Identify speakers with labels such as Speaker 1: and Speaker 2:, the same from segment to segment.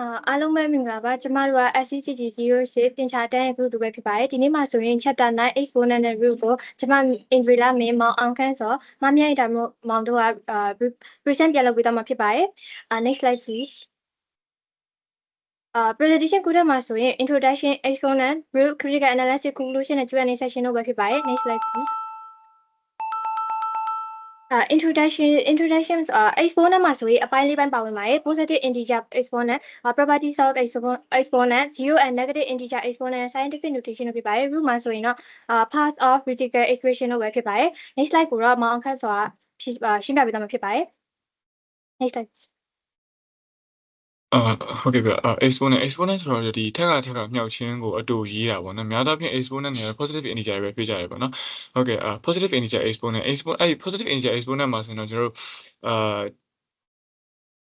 Speaker 1: အာအားလုံးပဲမင်္ဂလာပါကျမတို့က SCCG 06တင်ချာတန်းရဲ့ group တူပဲဖြစ်ပါတယ်ဒီနေ့မှာဆိုရင် chapter 9 exponent နဲ့ root ကိုကျမ Indrila မင်းမောင်အောင်ခန့်စောမမြတ်အတိုင်းမောင်တို့ကအာ present ပြန်လုပ်ပေးတော့မှာဖြစ်ပါတယ်အာ next slide please အာ presentation ကိုတက်မှာဆိုရင် introduction exponent root critical analysis conclusion နဲ့ Q&A session တို့ပဲဖြစ်ပါတယ် next slide please အာ introduction introduction အာ exponent မှာဆိုရင်အပိုင်းလေးပိုင်းပါဝင်ပါတယ် positive integer exponent အာ properties of expo- exponent zero and negative integer exponent scientific notation တို့ဖြစ်ပါတယ် root မှာဆိုရင်တော့အာ part of critical equation တို့ပဲဖြစ်ပါတယ် next slide ကိုတော့မောင်အောင်ခန့်စွာဖြည့်အာရှင်းပြပေးသွားမှာဖြစ်ပါတယ် next slide
Speaker 2: အာဟုတ်ကဲ့ဗျအာ exponent exponent ဆိုတော့ဒီထက်ကထက်ကမြောက်ချင်းကိုအတူရေးတာပေါ့နော်များသောအားဖြင့် exponent တွေက positive integer ပဲပြကြရပေါ့နော်ဟုတ်ကဲ့အာ positive integer exponent exponent အဲ့ဒီ positive integer exponent မှာဆိုရင်တော့ကျွန်တော်တို့အာ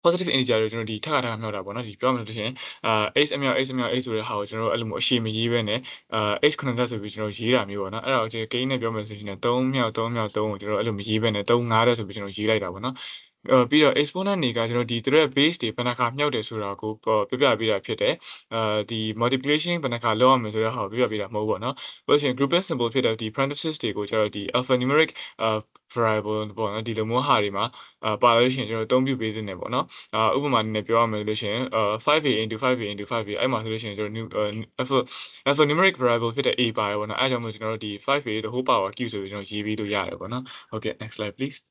Speaker 2: positive integer တွေကျွန်တော်ဒီထက်ကထက်ကမြောက်တာပေါ့နော်ဒီပြောမှလို့ရှိရင်အာ x အမြောက် x အမြောက် x ဆိုတဲ့ဟာကိုကျွန်တော်တို့အဲ့လိုမျိုးအရှိမရေးပဲနဲ့အာ x ခဏတက်ဆိုပြီးကျွန်တော်ရေးတာမျိုးပေါ့နော်အဲ့ဒါကိုကျွန်တော် gain နဲ့ပြောမယ်ဆိုရင်3မြောက်3မြောက်3ကိုကျွန်တော်အဲ့လိုမရေးပဲနဲ့3 5တက်ဆိုပြီးကျွန်တော်ရေးလိုက်တာပေါ့နော်အဲ ပြီးတော့ exponent တွေကကျွန်တော်ဒီသူတို့ရဲ့ base တွေဘယ်နှခါမြောက်တယ်ဆိုတာကိုပြပြပေးတာဖြစ်တယ်။အဲဒီ multiplication ဘယ်နှခါလုပ်ရမလဲဆိုတဲ့ဟာကိုပြပြပေးတာမဟုတ်ဘူးပေါ့နော်။ပြီးလို့ရှိရင် grouping symbol ဖြစ်တဲ့ဒီ parenthesis တွေကိုကျတော့ဒီ alphanumeric အာ variable ပေါ့နော်ဒီလိုမျိုးဟာတွေမှာအာပါလို့ရှိရင်ကျွန်တော်အသုံးပြုပေးနေတယ်ပေါ့နော်။အာဥပမာအနေနဲ့ပြောရမယ်လို့ရှိရင်အာ 5a into 5a into 5a အဲ့မှာဆိုလို့ရှိရင်ကျွန်တော် new alpha alphanumeric variable ဖြစ်တဲ့ a ပါတယ်ပေါ့နော်။အဲဒါကြောင့်မို့ကျွန်တော်တို့ဒီ 5a the whole power q ဆိုပြီးကျွန်တော်ရေးပြီးလို့ရတယ်ပေါ့နော်။ Okay next slide please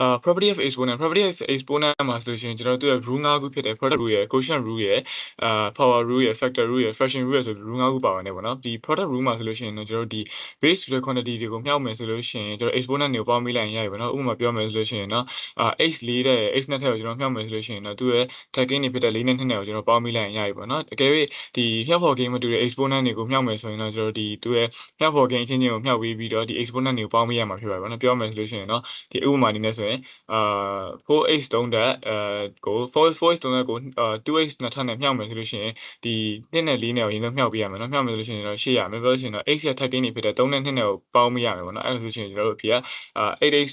Speaker 2: အာ property of exponent property of exponent မှာဆိုလို့ရှိရင်ကျွန်တော်တို့ရဲ့ rule 5ခုဖြစ်တဲ့ product rule ရယ် quotient rule ရယ်အာ power rule ရယ် factor rule ရယ် fraction rule ရယ်ဆို rule 5ခုပါဝင်တယ်ပေါ့နော်ဒီ product rule မှာဆိုလို့ရှိရင်တော့ကျွန်တော်တို့ဒီ base ဆိုတဲ့ quantity တွေကိုမြှောက်မယ်ဆိုလို့ရှိရင်ကျွန်တော် exponent တွေကိုပေါင်းမိလိုက်ရင်ရပြီပေါ့နော်ဥပမာပြောမယ်ဆိုလို့ရှိရင်တော့အာ x 4တဲ့ x နဲ့ထက်ကိုကျွန်တော်မြှောက်မယ်ဆိုလို့ရှိရင်တော့သူ့ရဲ့ tagging တွေဖြစ်တဲ့4နဲ့2နဲ့ကိုကျွန်တော်ပေါင်းမိလိုက်ရင်ရပြီပေါ့နော်အကယ်၍ဒီမြှောက်ဖော် game မတူတဲ့ exponent တွေကိုမြှောက်မယ်ဆိုရင်တော့ကျွန်တော်ဒီသူ့ရဲ့မြှောက်ဖော် game ချင်းချင်းကိုမြှောက်ပြီးပြီးတော့ဒီ exponent တွေကိုပေါင်းမိရမှာဖြစ်ပါတယ်ပေါ့နော်ပြောမယ်ဆိုလို့ရှိရင်တော့ဒီဥပမာအနေနဲ့ဆိုရင်အာ 4x သုံးတဲ့အဲကို 4x 4x သုံးတဲ့ကိုအာ 2x နှစ်ထပ်နဲ့မြှောက်မယ်ဆိုလို့ရှိရင်ဒီ2နဲ့4နဲ့ကိုရင်းနှီးမြှောက်ပေးရမယ်နော်မြှောက်မယ်ဆိုလို့ရှိရင်တော့8ရမယ်ပြောလို့ရှိရင်တော့ x ရဲ့ tagging တွေဖြစ်တဲ့3နဲ့2နဲ့ကိုပေါင်းမိရမယ်ပေါ့နော်အဲလိုဆိုရင်ကျွန်တော်တို့အဖြစ်ကအာ 8x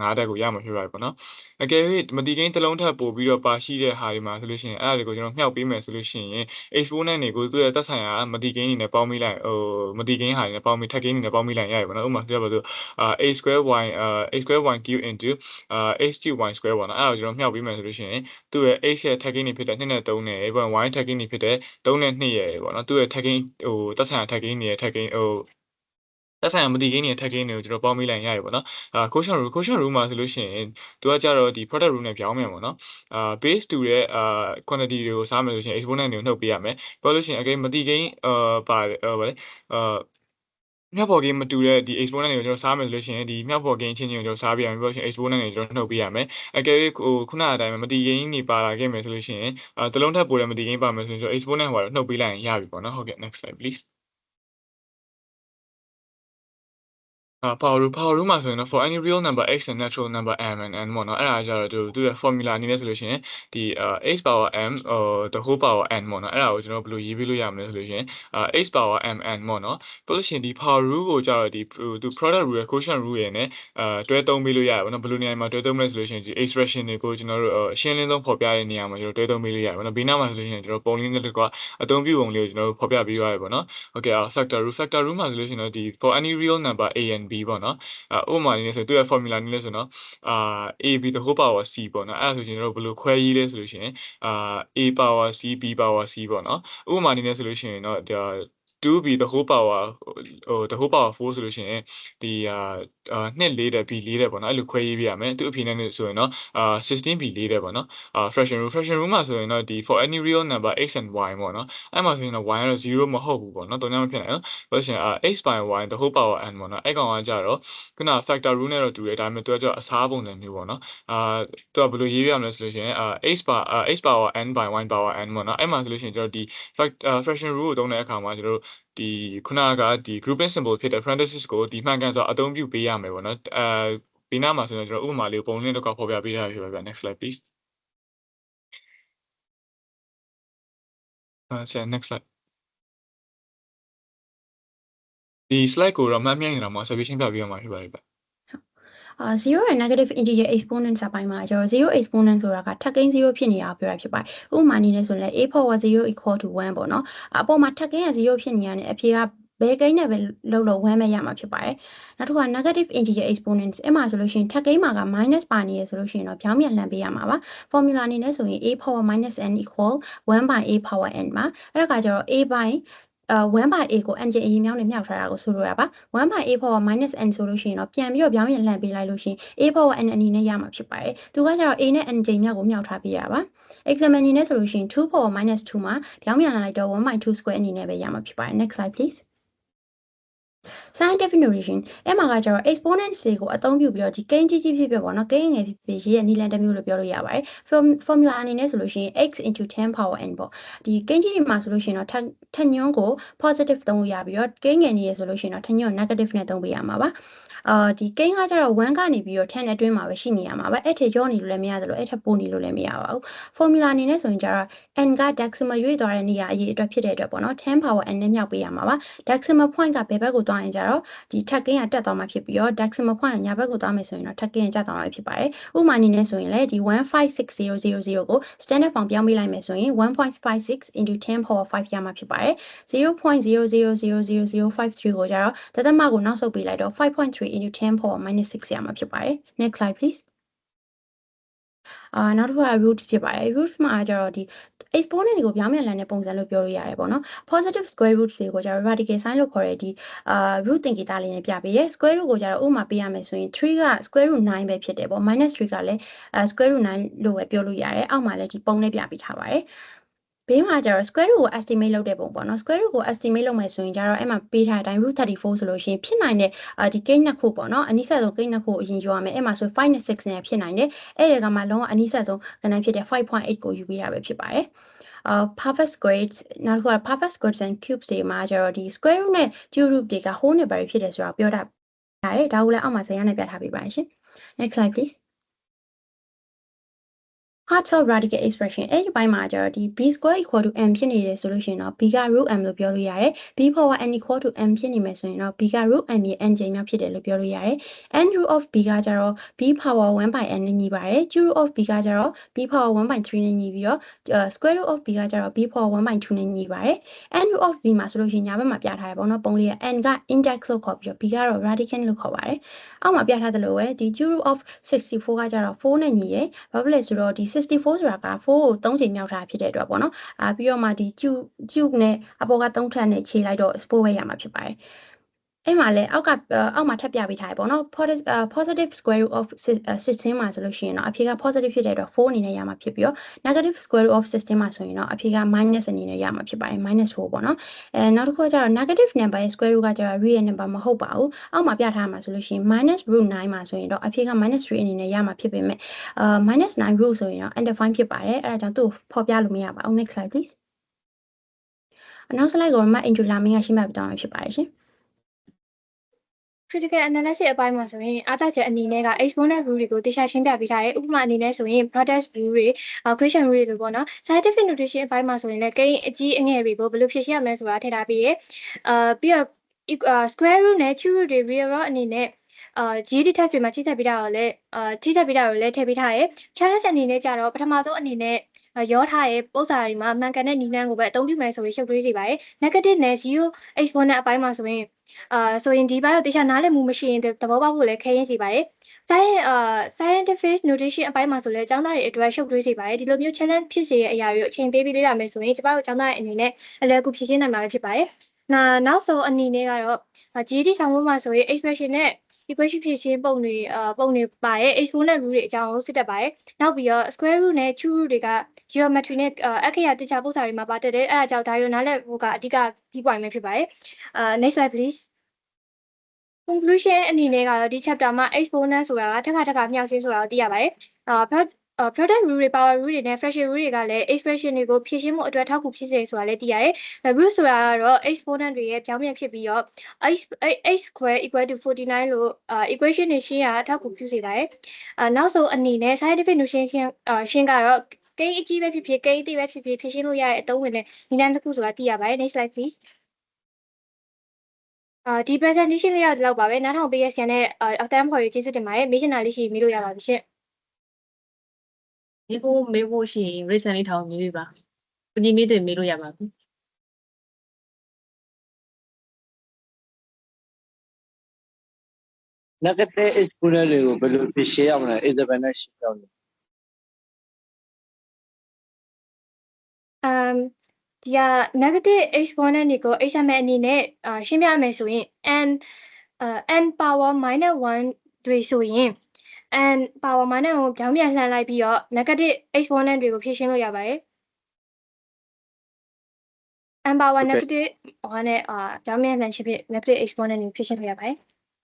Speaker 2: 5တက်ကိုရမှာဖြစ်ပါတယ်ပေါ့နော်အကယ်၍မတိကိန်းတစ်လုံးထပ်ပို့ပြီးတော့ပါရှိတဲ့ဟာတွေမှာဆိုလို့ရှိရင်အဲ့ဒါတွေကိုကျွန်တော်မြှောက်ပေးမယ်ဆိုလို့ရှိရင် exponent တွေကိုသူ့ရဲ့သက်ဆိုင်ရာမတိကိန်းတွေနဲ့ပေါင်းမိလိုက်ဟိုမတိကိန်းဟာတွေနဲ့ပေါင်းမိ tagging တွေနဲ့ပေါင်းမိလိုက်ရရပါတော့ဥပမာပြောပါစို့အာ a square y အာ a square y cube into အာ h cube y square ပေါ့နော်အဲ့ဒါကိုကျွန်တော်မြှောက်ပေးမယ်ဆိုလို့ရှိရင်သူ့ရဲ့ h ရဲ့ tagging တွေဖြစ်တဲ့2နဲ့3နဲ့ဘယ် y tagging တွေဖြစ်တဲ့3နဲ့2ရဲ့ပေါ့နော်သူ့ရဲ့ tagging ဟိုသက်ဆိုင်ရာ tagging တွေရဲ့ tagging ဟိုသက်ဆိုင်ရာမတိကိန်းတွေ tagging တွေကိုကျွန်တော်ပေါင်းမိလိုက်ရရပေါ့နော်အာ quotient rule quotient rule မှာဆိုလို့ရှိရင်သူကကြတော့ဒီ product rule နဲ့ပြောင်းမယ်ပေါ့နော်အာ base တူတဲ့အာ quantity တွေကိုစားမယ်ဆိုရှင် exponent တွေကိုနှုတ်ပေးရမယ်ပြောလို့ရှိရင်အကယ်မတိကိန်းအာပါဟိုဗါလေအာ မြောက်ပေါ် game မတူတဲ့ဒီ exponent တွေကိုကျွန်တော်စားမယ်ဆိုလို့ရှိရင်ဒီမြောက်ပေါ် game ချင်းချင်းကိုကျွန်တော်စားပြရမယ်ပြီးတော့ရှင် exponent တွေကျွန်တော်နှုတ်ပေးရမယ်အကယ်၍ဟိုခုနအတိုင်းပဲမတိ game တွေပါလာခဲ့မယ်ဆိုလို့ရှိရင်အာတလုံးထပ်ပို့တဲ့မတိ game ပါမယ်ဆိုရင်ကျွန်တော် exponent ဟိုနှုတ်ပေးလိုက်ရင်ရပြီပေါ့နော်ဟုတ်ကဲ့ next slide please အာ power rule power rule မှာဆိုရင်တော့ for any real number x and natural number m and n ပေါ့နော်အဲ့ဒါကြတော့သူသူရဲ့ formula အနေနဲ့ဆိုလို့ရှိရင်ဒီ x power m or the whole power n ပေါ့နော်အဲ့ဒါကိုကျွန်တော်ဘယ်လိုရေးပေးလို့ရမလဲဆိုလို့ရှိရင် x power m n ပေါ့နော်ပြီးလို့ရှိရင်ဒီ power rule ကိုကြတော့ဒီသူ product rule ရဲ့ quotient rule ရဲ့ ਨੇ အာတွဲသုံးပေးလို့ရတယ်ပေါ့နော်ဘယ်လိုနေရာမှာတွဲသုံးမလဲဆိုလို့ရှိရင်ဒီ expression တွေကိုကျွန်တော်တို့အရှင်းလင်းဆုံးဖော်ပြတဲ့နေရာမှာကျွန်တော်တွဲသုံးပေးလို့ရတယ်ပေါ့နော်ဘေးနားမှာဆိုလို့ရှိရင်ကျွန်တော်ပုံလေးနဲ့တကွာအသုံးပြုပုံလေးကိုကျွန်တော်တို့ဖော်ပြပေးရတယ်ပေါ့နော် okay factor rule factor rule မှာဆိုလို့ရှိရင်တော့ဒီ for any real number a and b ပေါ့နော်ဥပမာအနေနဲ့ဆိုသူရဲ့ formula နည်းလဲဆိုတော့အာ ab the whole power c ပေါ့နော်အဲ့ဒါဆိုရင်တို့ဘယ်လိုခွဲရေးလဲဆိုလို့ရှိရင်အာ a power c b power c ပေါ့နော်ဥပမာအနေနဲ့ဆိုလို့ရှိရင်တော့ 2b the whole power ဟို the whole power 4ဆိုလို့ရှိရင်ဒီအာ2 4တဲ့ b 4တဲ့ပေါ့နော်အဲ့လိုခွဲရေးပြရမယ်သူအဖြစ်နဲ့ဆိုရင်တော့အာ 16b 4တဲ့ပေါ့နော်အာ fraction rule fraction rule မှာဆိုရင်တော့ဒီ for any real number x and y ပေါ့နော်အဲ့မှာဆိုရင်တော့ y ကတော့0မဟုတ်ဘူးပေါ့နော်တော့ညမဖြစ်နိုင်နော်ဆိုရှင်အာ x by y the whole power n ပေါ့နော်အဲ့ကောင်ကကြတော့ခုန factor rule နဲ့တော့တူတယ်ဒါပေမဲ့သူကကျတော့အစားပုံစံမျိုးပေါ့နော်အာသူကဘယ်လိုရေးပြရမလဲဆိုလို့ရှိရင်အာ x by x power n by y power n ပေါ့နော်အဲ့မှာဆိုလို့ရှိရင်ကျတော့ဒီ fraction rule ကိုသုံးတဲ့အခါမှာကျတော့ဒီခုနကဒီ grouping symbol ဖြစ်တဲ့ parenthesis ကိုဒီမှန်ကန်စွာအသုံးပြုပေးရမယ်ပေါ့နော်အဲဒီနားမှာဆိုရင်ကျွန်တော်ဥပမာလေးကိုပုံလင်းတစ်ခုဖော်ပြပေးထားပြီပါဗျ next slide please အဲဆရာ next slide ဒီ slide ကိုတော့မှတ်မြင်နေတာမှာ observation ပြပြရမှာဖြစ်ပါလိမ့်မ
Speaker 3: ယ် 0 and negative integer exponents အပိုင်းမှာကျွန်တော်0 exponent ဆိုတာကထပ်ကိန်း0ဖြစ်နေတာပြောတာဖြစ်ပါတယ်ဥပမာအနေနဲ့ဆိုရင်လည်း a power 0 equal to 1ပေါ့နော်အပေါ်မှာထပ်ကိန်းက0ဖြစ်နေရတဲ့အဖြေကဘယ်ကိန်းနဲ့ပဲလုံးလုံးဝမ်းမဲ့ရမှာဖြစ်ပါတယ်။နောက်တစ်ခါ negative integer exponents အဲ့မှာဆိုလို့ရှိရင်ထပ်ကိန်းမှာက minus ပါနေရဆိုလို့ရှိရင်တော့ပြောင်းပြန်လှန်ပေးရမှာပါ။ formula အနေနဲ့ဆိုရင် a power minus n equal 1 by a power n ပါ။အဲ့ဒါကကျတော့ a by 1 by a ကို n ကျအရင်မြောင်းနဲ့မြောက်ထားတာကိုဆိုလိုတာပါ1 by a power minus n ဆိုလို့ရှိရင်တော့ပြန်ပြီးတော့ပြောင်းပြန်လှန်ပေးလိုက်လို့ရှိရင် a power n အနေနဲ့ရမှာဖြစ်ပါတယ်သူကကျတော့ a နဲ့ n ကျမြောက်ကိုမြောက်ထားပေးတာပါ example အနေနဲ့ဆိုလို့ရှိရင်2 power minus 2မှာပြောင်းပြန်လာလိုက်တော့1 by 2 square အနေနဲ့ပဲရမှာဖြစ်ပါတယ် next slide please scientific notation အဲ့မှာကကျတော့ exponent တွေကိုအသုံးပြုပြီးတော့ဒီကိန်းကြီးကြီးဖြစ်ဖြစ်ပေါ့နော်ကိန်းငယ်ဖြစ်ဖြစ်ရေးရဲ့နီလန်တစ်မျိုးလို့ပြောလို့ရပါတယ် Form- formula အနေနဲ့ဆိုလို့ရှိရင် x into 10 power n ပေါ့ဒီကိန်းကြီးတွေမှာဆိုလို့ရှိရင်တော့ထက်ထက်ညွန်းကို positive သုံးလို့ရပြီးတော့ကိန်းငယ်နေရဆိုလို့ရှိရင်တော့ထက်ညွန်းကို negative နဲ့သုံးပေးရမှာပါအာဒီကိန်းကကျတော့1ကနေပြီးတော့10အတွင်းမှာပဲရှိနေရမှာပါအဲ့ထက်ရောနေလို့လည်းမရသလိုအဲ့ထက်ပိုနေလို့လည်းမရပါဘူး formula အနေနဲ့ဆိုရင်ကျတော့ n က decimal ရွေ့သွားတဲ့နေရာအရေးအတွက်ဖြစ်တဲ့အတွက်ပေါ့နော်10 power n နဲ့မြောက်ပေးရမှာပါ decimal point ကဘယ်ဘက်ကိုသွားရင်ကျတော့ဒီထပ်ကိန်းကတက်သွားမှာဖြစ်ပြီးတော့ decimal point ကညာဘက်ကိုသွားမယ်ဆိုရင်တော့ထပ်ကိန်းကကျသွားမှာဖြစ်ပါတယ်ဥပမာအနေနဲ့ဆိုရင်လည်းဒီ156000ကို standard form ပြောင်းပေးလိုက်မယ်ဆိုရင်1.56 into 10 power 5ရမှာဖြစ်ပါတယ်0.00000053ကိုကျတော့တသမကိုနောက်ဆုတ်ပေးလိုက်တော့5.3 into 10 power minus 6ရမှာဖြစ်ပါတယ် next slide please အာနောက်တစ်ခုက roots ဖြစ်ပါတယ် roots မှာကျတော့ဒီ exponent တွေကိုပြောင်းပြန်လှန်တဲ့ပုံစံလို့ပြောလို့ရတယ်ပေါ့နော် positive square roots တွေကိုကျတော့ radical sign လို့ခေါ်တဲ့ဒီအာ root သင်္ကေတလေးနဲ့ပြပေးရဲ square root ကိုကျတော့ဥပမာပေးရမယ်ဆိုရင်3က square root 9ပဲဖြစ်တယ်ပေါ့ minus 3ကလည်းအဲ square root 9လို့ပဲပြောလို့ရတယ်အောက်မှာလည်းဒီပုံနဲ့ပြပေးထားပါတယ် ဘေးမှာကျတော့ square root ကို estimate လုပ်တဲ့ပုံပေါ့နော် square root ကို estimate လုပ်မယ်ဆိုရင်ကျတော့အဲ့မှာပေးထားတဲ့အတိုင်း root 34 ဆိုလို့ရှိရင်ဖြစ်နိုင်တဲ့အာဒီကိန်းနှစ်ခုပေါ့နော်အနည်းဆက်ဆုံးကိန်းနှစ်ခုကိုအရင်ယူရမယ်အဲ့မှာဆို5နဲ့6နဲ့ဖြစ်နိုင်တယ်အဲ့ဒီကမှလုံးဝအနည်းဆက်ဆုံးကဏ္ဍဖြစ်တဲ့5.8ကိုယူပေးရပဲဖြစ်ပါတယ်အာ perfect squares နောက်တစ်ခုက perfect squares and cubes တွေမှာကျတော့ဒီ square root နဲ့ cube root တွေက whole နဲ့ဘာတွေဖြစ်တယ်ဆိုတာပြောတာရတယ်ဒါကိုလည်းအောက်မှာဇာတ်ရနဲ့ပြထားပေးပါရှင် next slide please hard cell radical expression အဲ့ဒီဘိုင်းမှာကျတော့ဒီ b square equal to m ဖြစ်နေတယ်ဆိုလို့ရှိရင်တော့ b က root m လို့ပြောလို့ရတယ် b power n equal to m ဖြစ်နေမယ်ဆိုရင်တော့ b က root m ရဲ့ n ကြိမ်မြောက်ဖြစ်တယ်လို့ပြောလို့ရတယ် n root of b ကကျတော့ b power 1 by n နဲ့ညီပါတယ် q root of b ကကျတော့ b power 1 by 3နဲ့ညီပြီးတော့ square root of b ကကျတော့ b power 1 by 2နဲ့ညီပါတယ် n root of b မှာဆိုလို့ရှိရင်ညာဘက်မှာပြထားရပါတော့ပုံလေးက n က index လို့ခေါ်ပြီးတော့ b ကတော့ radical လို့ခေါ်ပါတယ်အောက်မှာပြထားသလိုပဲဒီ q root of 64ကကျတော့4နဲ့ညီရယ်ဘာဖြစ်လဲဆိုတော့ဒီ64ဆိုတာက4ကို3ချိန်မြောက်ထားဖြစ်တဲ့အတွက်ပေါ့နော်အာပြီးတော့မှဒီ q q နဲ့အပေါ်က3ထပ်နဲ့ခြေလိုက်တော့ sport ပဲရမှာဖြစ်ပါတယ် အဲ့မှာလည်းအောက်ကအောက်မှာထပ်ပြပေးထားရပေါ့နော် positive positive square root of 16မှာဆိုလို့ရှိရင်တော့အဖြေက positive ဖြစ်တဲ့အတွက်4အနေနဲ့ရမှာဖြစ်ပြီးတော့ negative square root of 16မှာဆိုရင်တော့အဖြေက minus အနေနဲ့ရမှာဖြစ်ပါတယ် minus 4ပေါ့နော်အဲနောက်တစ်ခုကကျတော့ negative number ရဲ့ square root ကကျတော့ real number မဟုတ်ပါဘူးအောက်မှာပြထားမှာဆိုလို့ရှိရင် minus root 9မှာဆိုရင်တော့အဖြေက minus 3အနေနဲ့ရမှာဖြစ်ပေမဲ့အာ minus 9 root ဆိုရင်တော့ undefined ဖြစ်ပါတယ်အဲဒါကြောင့်သူ့ကိုဖော်ပြလို့မရပါဘူး next slide please နောက် slide ကိုမှ intro လာမင်းကရှင်းပြပေးသွားမှာဖြစ်ပါတယ်ရှင်
Speaker 1: critical analysis အပိုင်းမှာဆိုရင်အားသာချက်အနေနဲ့က exponent rule တွေကိုတေချာရှင်းပြပေးထားတယ်ဥပမာအနေနဲ့ဆိုရင် product rule တွေ equation rule တွေပေါ့နော် scientific notation အပိုင်းမှာဆိုရင်လည်းကိန်းအကြီးအငယ်တွေကိုဘယ်လိုဖြေရှင်းရမလဲဆိုတာထည့်ထားပြီးရအာပြီးတော့ square root နဲ့ cube root တွေ real root အနေနဲ့အာ GD tab တွေမှာထိစပ်ပေးတာကိုလည်းအာထိစပ်ပေးတာကိုလည်းထည့်ပေးထားတယ် challenge အနေနဲ့ကြတော့ပထမဆုံးအနေနဲ့ ရောထားရဲ့ပုံစံတွေမှာမှန်ကန်တဲ့နည်းလမ်းကိုပဲအသုံးပြုမယ်ဆိုရင်ရှုပ်ထွေးစေပါတယ် negative နဲ့ zero exponent အပိုင်းမှာဆိုရင်အာဆိုရင်ဒီဘက်ကိုတေချာနားလည်မှုမရှိရင်သဘောပေါက်ဖို့လည်းခဲရင်စီပါတယ်။ science အာ scientific notation အပိုင်းမှာဆိုလည်းကျောင်းသားတွေအတွက်ရှုပ်ထွေးစေပါတယ်။ဒီလိုမျိုး challenge ဖြစ်စေတဲ့အရာတွေကိုအချိန်ပေးပြီးလေ့လာမယ်ဆိုရင်ကျမတို့ကျောင်းသားတွေအနေနဲ့အလွယ်ကူဖြေရှင်းနိုင်မှာဖြစ်ပါတယ်။နောက်နောက်ဆုံးအနေနဲ့ကတော့ GD ဆောင်ဖို့မှာဆိုရင် expression နဲ့ equation ဖြေရှင်းပုံတွေအာပုံတွေပါရဲ့ exponent rule တွေအကြောင်းကိုစစ်တတ်ပါတယ်။နောက်ပြီးတော့ square root နဲ့ cube root တွေက geometry နဲ့အခရာတခြားပုံစံတွေမှာပါတတ်တယ်။အဲဒါကြောင့်ဒါရိုနားလည်ဖို့ကအဓိက key point ပဲဖြစ်ပါတယ်။အာ next slide please conclusion အနေနဲ့ကတော့ဒီ chapter မှာ exponent ဆိုတာကထပ်ခါထပ်ခါမြောက်ရှင်းဆိုတာကိုသိရပါတယ်။အာ product product rule တွေ power rule တွေနဲ့ fraction rule တွေကလည်း expression တွေကိုဖြည့်ရှင်းမှုအတွက်ထောက်ကူဖြစ်စေဆိုတာလည်းသိရတယ်။ root ဆိုတာကတော့ exponent တွေရဲ့ပြောင်းပြန်ဖြစ်ပြီးတော့ x x square equal to 49လို့ equation တွေရှင်းရထောက်ကူဖြစ်စေပါတယ်။အာနောက်ဆုံးအနေနဲ့ scientific notation ရှင်းကတော့ကိန်းအကြီးပဲဖြစ်ဖြစ်ကိန်းအသေးပဲဖြစ်ဖြစ်ဖြည့်ရှင်းလို့ရတဲ့အသုံးဝင်တဲ့နည်းလမ်းတစ်ခုဆိုတာသိရပါတယ် next slide please အာဒီ presentation လေးရဒီလောက်ပါပဲနားထောင်ပေးရဆန်တဲ့အတန်းဖော်ရေးကျေးဇူးတင်ပါတယ်မေးချင်တာလေးရှိရင်မေးလို့ရပါပြီရှင့်
Speaker 4: ဒီကိုမေးဖို့ရှိရင် recent လေးထောင်မေးပြပါ။ဒီမေးတွေမေးလို့ရပါဘူး
Speaker 5: negative exponent တွေကိုဘယ်လိုဖြေရှင်းရမလဲ Isabel နဲ့ရှင်းပြလို့
Speaker 1: အမ်ဒီက negative exponent တွေကို HML အနေနဲ့အာရှင်းပြမယ်ဆိုရင် n အာ n power -1 တွေဆိုရင် n power -1 ကိုကြောင်းပြန်လှန်လိုက်ပြီးတော့ negative exponent တွေကိုဖြည့်ရှင်းလို့ရပါတယ် n power negative 1နဲ့အာကြောင်းပြန်လှန်ရှင်းဖြင့် negative exponent တွေကိုဖြည့်ရှင်းလို့ရပါတယ်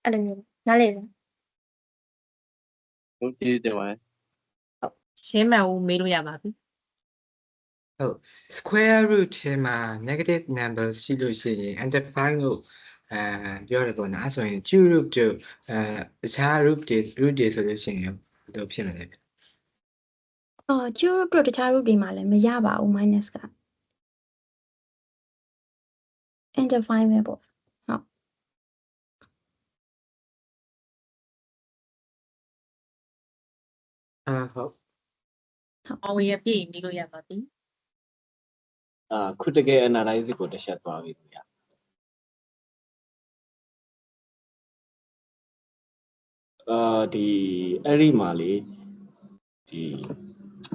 Speaker 1: အဲ့လိုမျိုးနားလည်လား
Speaker 5: ဟုတ်ကြည့်တယ်ပါ။
Speaker 4: ရှင်းမှန်ဦးမေးလို့ရပါပြီ
Speaker 6: square root ထဲမှာ negative number ရှိလို့ရှိရင် undefined လို့ အဲပြောရတော့နော်အဲ့ဆိုရင် cube root တို့အဲတခြား root တွေ root တွေဆိုလို့ရှိရင်ဘယ်လိုဖြစ်မလဲ
Speaker 3: အော် cube root တို့တခြား root တွေမှာလည်းမရပါဘူး minus က undefined ပဲပေါ့
Speaker 6: အာဟုတ်။
Speaker 4: အောင်ဝင်ရပြည့်မေးလို့ရပါပြီ
Speaker 5: အာ critical analysis ကိုတစ်ချက်သွားပြီခင်ဗျာ အာဒီအဲ့ဒီမှာလေဒီ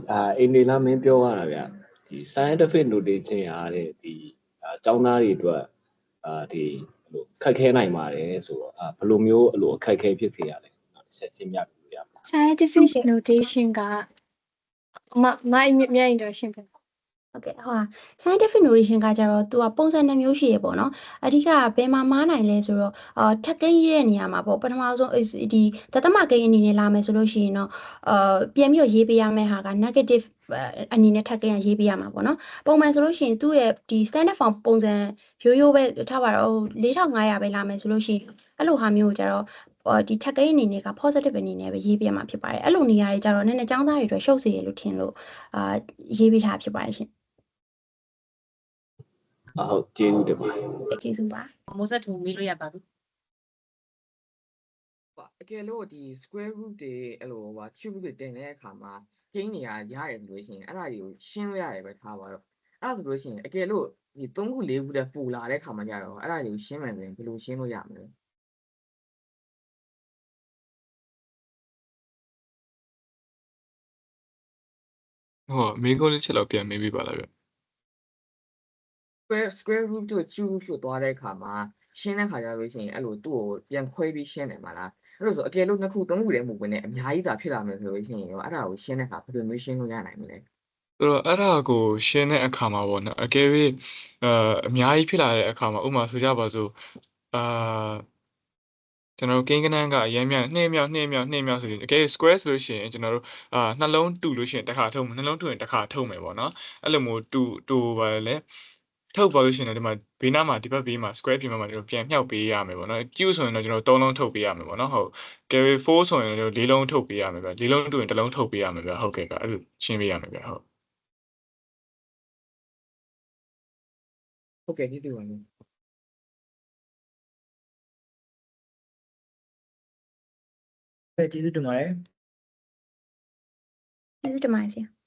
Speaker 5: အာအင်ဒီလာမင်းပြောရတာဗျဒီ scientific notation ရတဲ့ဒီအာကျောင်းသားတွေအတွက်အာဒီဘယ်လိုခက်ခဲနိုင်ပါတယ်ဆိုတော့အာဘယ်လိုမျိုးအဲ့လိုအခက်အခဲဖြစ်စေရလဲတစ်ချက်ချင်းပြပြလို့ရပါ
Speaker 1: scientific notation ကမမိုင်းမြိုင်တော့ရှင်းပြ
Speaker 3: ဟုတ်ကဲ့ဟိုဟာ scientific notation ကကြတော့သူကပုံစံနှစ်မျိုးရှိရပေါ့နော်အဓိကဘယ်မှာမားနိုင်လဲဆိုတော့အာထက်ကိန်းရေးတဲ့နေရာမှာပေါ့ပထမဆုံး is ဒီတသမကိန်းအနေနဲ့လာမယ်ဆိုလို့ရှိရင်တော့အာပြန်ပြီးတော့ရေးပေးရမယ့်ဟာက negative အဲအနေနဲ့ထက်ကိန်းကရေးပေးရမှာပေါ့နော်ပုံမှန်ဆိုလို့ရှိရင်သူ့ရဲ့ဒီ standard form ပုံစံရိုးရိုးပဲထားပါတော့4500ပဲလာမယ်ဆိုလို့ရှိရင်အဲ့လိုဟာမျိုးကိုကြတော့အော်ဒီထက်ကိန်းအနေနဲ့က positive အနေနဲ့ပဲရေးပေးရမှာဖြစ်ပါတယ်အဲ့လိုနေရာတွေကြတော့နည်းနည်းចောင်းသားတွေအတွက်ရှုပ်စေရလို့ထင်လို့အာရေးပေးထားဖြစ်ပါတယ်ရှင်
Speaker 5: အာ ဟုတ်ကျေးဇူးတင်ပါတယ်
Speaker 3: ကျေးဇူးပါ။
Speaker 4: မိုးဆက်ထူမေးလို့ရပါပြီ
Speaker 7: အကယ်လို့ဒီ square root တွေအဲ့လိုဟို cube root တွေတင်တဲ့အခါမှာကျင်းနေရရတယ်ဆိုလို့ရှိရင်အဲ့ဒါတွေကိုရှင်းလို့ရတယ်ပဲထားပါတော့အဲ့ဒါဆိုလို့ရှိရင်အကယ်လို့ဒီ3ခု4ခုတည်းပူလာတဲ့အခါမှာကြတော့အဲ့ဒါတွေကိုရှင်းမယ်ဆိုရင်ဘယ်လိုရှင်းလို့ရမလဲ
Speaker 2: ဟောမေကိုလေးချက်တော့ပြန်မေးပြပါလားဗျ
Speaker 7: square square root တို့ cube root တို့သွားတဲ့အခါမှာရှင်းတဲ့ခါကျလို့ရှိရင်အဲ့လိုသူ့ကိုပြန်ခွဲပြီးရှင်းတယ်မလားအဲ့လိုဆိုအကယ်လို့နှစ်ခုသုံးခုတည်းမဟုတ်ဘဲနဲ့အများကြီးသာဖြစ်လာမယ်ဆိုလို့ရှိရင်ရောအဲ့ဒါကိုရှင်းတဲ့အခါဘယ်လိုမျိုးရှင်းလို့ရနိုင်မလဲ
Speaker 2: ဆိုတော့အဲ့ဒါကိုရှင်းတဲ့အခါမှာပေါ့နော်အကယ်၍အာအများကြီးဖြစ်လာတဲ့အခါမှာဥပမာဆိုကြပါစို့အာကျွန်တော်တို့ကိန်းကနန်းကအရင်မြန်2မြောက်2မြောက်2မြောက်ဆိုရင်အကယ် square ဆိုလို့ရှိရင်ကျွန်တော်တို့အာနှလုံးတူလို့ရှိရင်တစ်ခါထုံးမယ်နှလုံးတူရင်တစ်ခါထုံးမယ်ပေါ့နော်အဲ့လိုမျိုးတူတူပါလေ ထုတ်ပါလို့ရှိရင်တော့ဒီမှာဘေးနားမှာဒီဘက်ဘေးမှာ square ပြင်မှာကျွန်တော်ပြန်မြှောက်ပေးရမယ်ပေါ့နော် Q ဆိုရင်တော့ကျွန်တော်၃လုံးထုတ်ပေးရမယ်ပေါ့နော်ဟုတ်ကယ်4ဆိုရင်တော့၄လုံးထုတ်ပေးရမယ်ဗျ၄လုံးတူရင်တစ်လုံးထုတ်ပေးရမယ်ဗျဟုတ်ကဲ့ကအဲ့လိုရှင်းပေးရမယ်ဗျဟုတ်
Speaker 7: ဟုတ်ကဲ့ကျေးဇူးပါမယ်
Speaker 8: ကျေးဇူးတင်ပါတယ်
Speaker 3: ကျေးဇူးတင်ပါတယ်ဆရာ